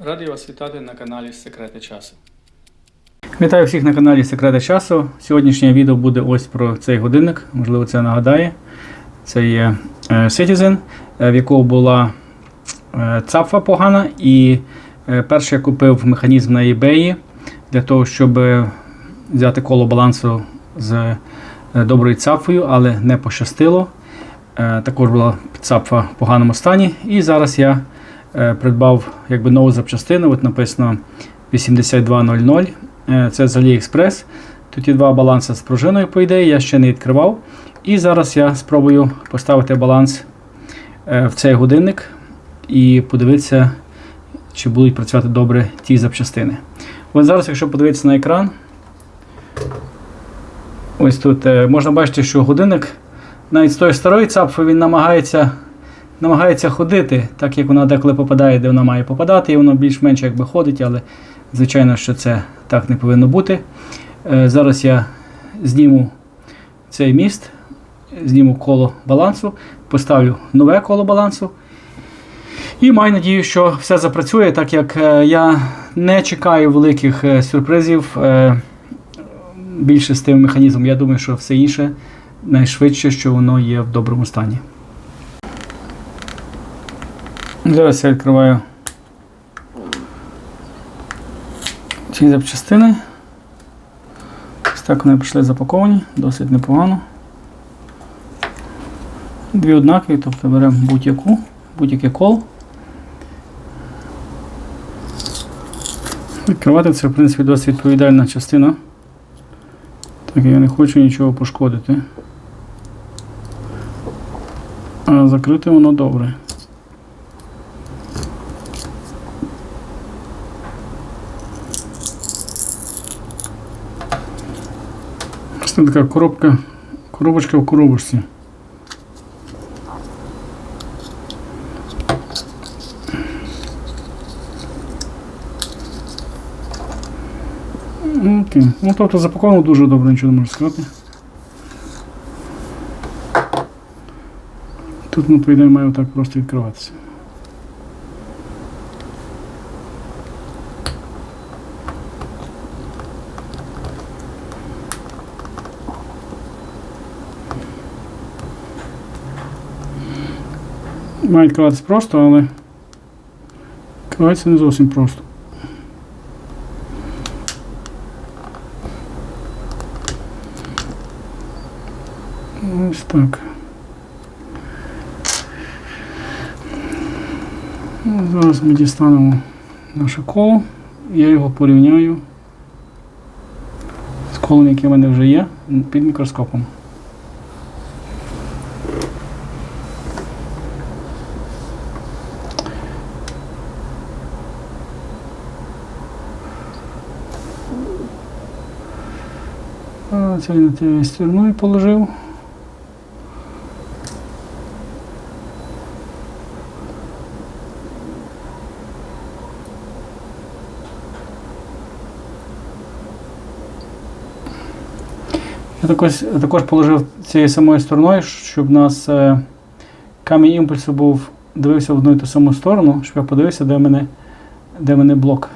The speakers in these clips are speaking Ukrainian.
Радий вас вітати на каналі Секрети часу. Вітаю всіх на каналі Секрети часу. Сьогоднішнє відео буде ось про цей годинник. Можливо, це нагадає. Це є е, Citizen, е, в якого була е, цапфа погана. І перше я купив механізм на eBay для того, щоб взяти коло балансу з доброю цапфою, але не пощастило. Також була цапфа в поганому стані. І зараз я придбав якби нову запчастину. От написано 8200. Е, Це з AliExpress. Тут є два баланси з пружиною, по ідеї, я ще не відкривав. І зараз я спробую поставити баланс е, в цей годинник і подивитися, чи будуть працювати добре ті запчастини. От зараз, якщо подивитися на екран, ось тут е, можна бачити, що годинник навіть з тої старої цапфи він намагається намагається ходити, так як вона деколи попадає, де вона має попадати, і воно більш-менш якби ходить, але звичайно, що це так не повинно бути. Е, Зараз я зніму цей міст, зніму коло балансу, поставлю нове коло балансу. І маю надію, що все запрацює, так як е, я не чекаю великих е, сюрпризів більше з тим механізмом. Я думаю, що все інше найшвидше, що воно є в доброму стані. Зараз я відкриваю ці запчастини. Ось так вони прийшли запаковані, досить непогано. Дві однакові, тобто беремо будь-яку, будь-яке коло. Відкривати це, в принципі, досить відповідальна частина. Так я не хочу нічого пошкодити. А закрити воно добре. Це така коробка, коробочка в коробочці. Ну, окей. Ну, тобто запаковано дуже добре, нічого не можу сказати. Тут, ну, по ідеї, має так просто відкриватися. Має відкриватися просто, але відкривається не зовсім просто. Ось так. Зараз ми дістанемо наше коло. Я його порівняю з колом, яке в мене вже є, під мікроскопом. А, Це він на тією стороною положив. Я також, також положив цією самою стороною, щоб у нас е, камінь імпульсу був дивився в одну і ту саму сторону, щоб я подивився, де в мене, де в мене блок.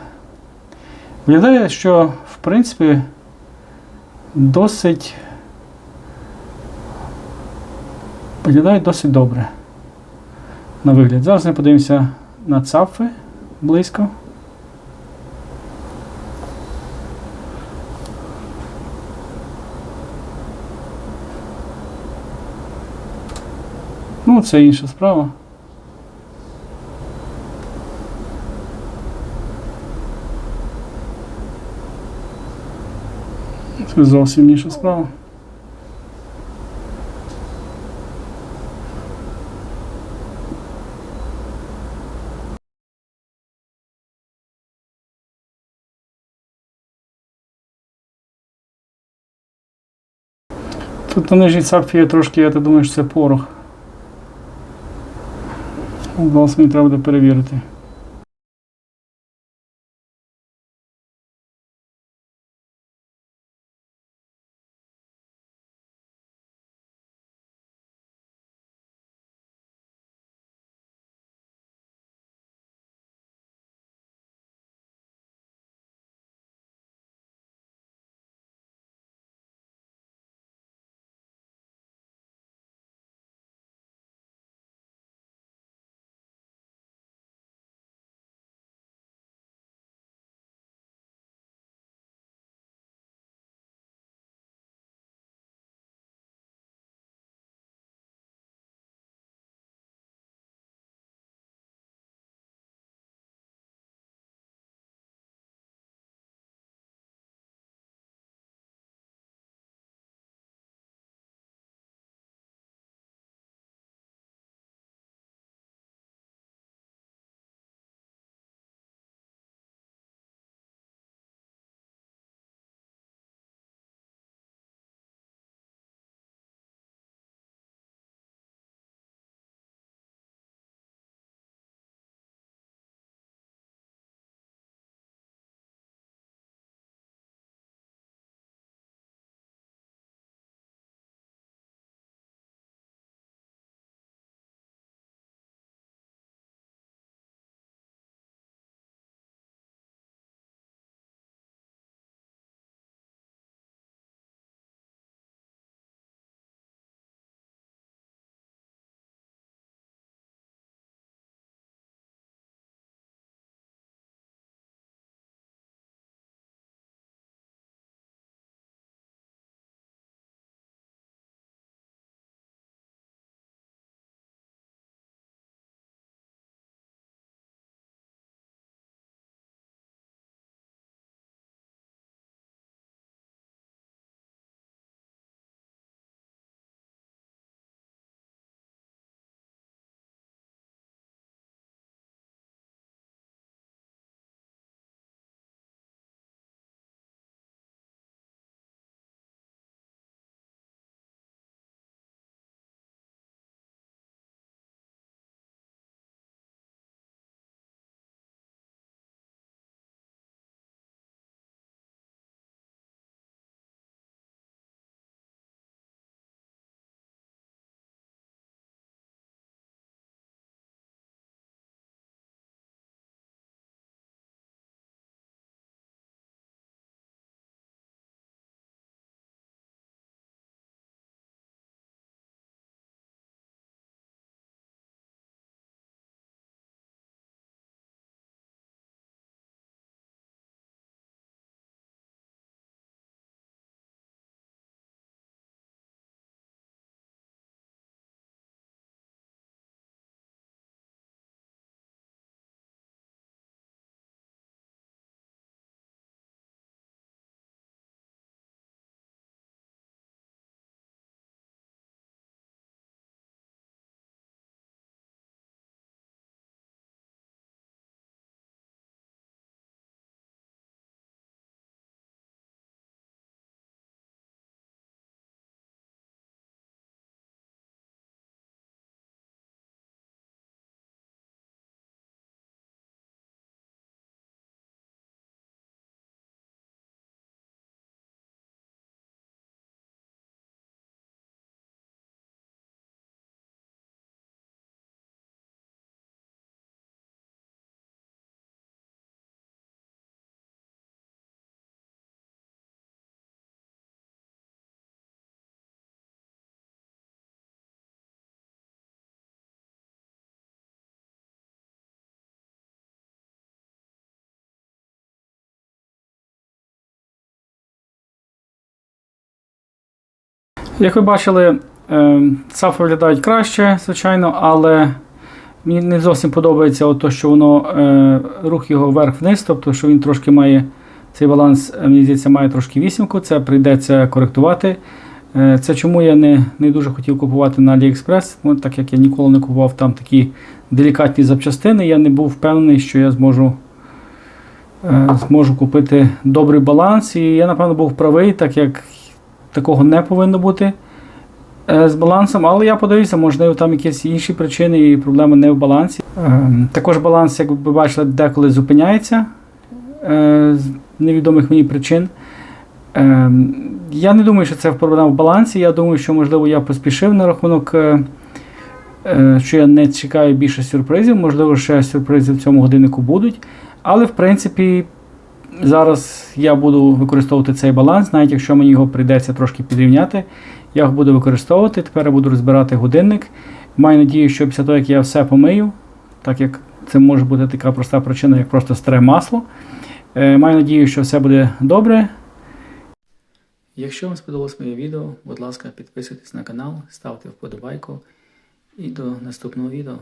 Виглядає, що в принципі досить виглядає досить добре на вигляд. Зараз ми подивимося на цапфи близько. Ну, це інша справа. Це зовсім інша справа. Тут на нижній цапфі є трошки, я думаю, що це порох. Власне, треба буде перевірити. Як ви бачили, е, цафи виглядають краще, звичайно, але мені не зовсім подобається от що воно е, рух його вверх-вниз, тобто що він трошки має цей баланс, е, мені здається, має трошки вісімку, це прийдеться коректувати. Це чому я не, не дуже хотів купувати на AliExpress, так як я ніколи не купував там такі делікатні запчастини, я не був впевнений, що я зможу, зможу купити добрий баланс. І я, напевно, був правий, так як такого не повинно бути е, з балансом. Але я подивився, можливо, там якісь інші причини і проблема не в балансі. Е, Також баланс, як ви бачили, деколи зупиняється е, з невідомих мені причин. Е, Я не думаю, що це проблема в балансі. Я думаю, що можливо я поспішив на рахунок, е, що я не чекаю більше сюрпризів. Можливо, ще сюрпризи в цьому годиннику будуть. Але в принципі, зараз я буду використовувати цей баланс, навіть якщо мені його прийдеться трошки підрівняти, я його буду використовувати. Тепер я буду розбирати годинник. Маю надію, що після того, як я все помию, так як це може бути така проста причина, як просто старе масло. Е, Маю надію, що все буде добре. Якщо вам сподобалось моє відео, будь ласка, підписуйтесь на канал, ставте вподобайку і до наступного відео.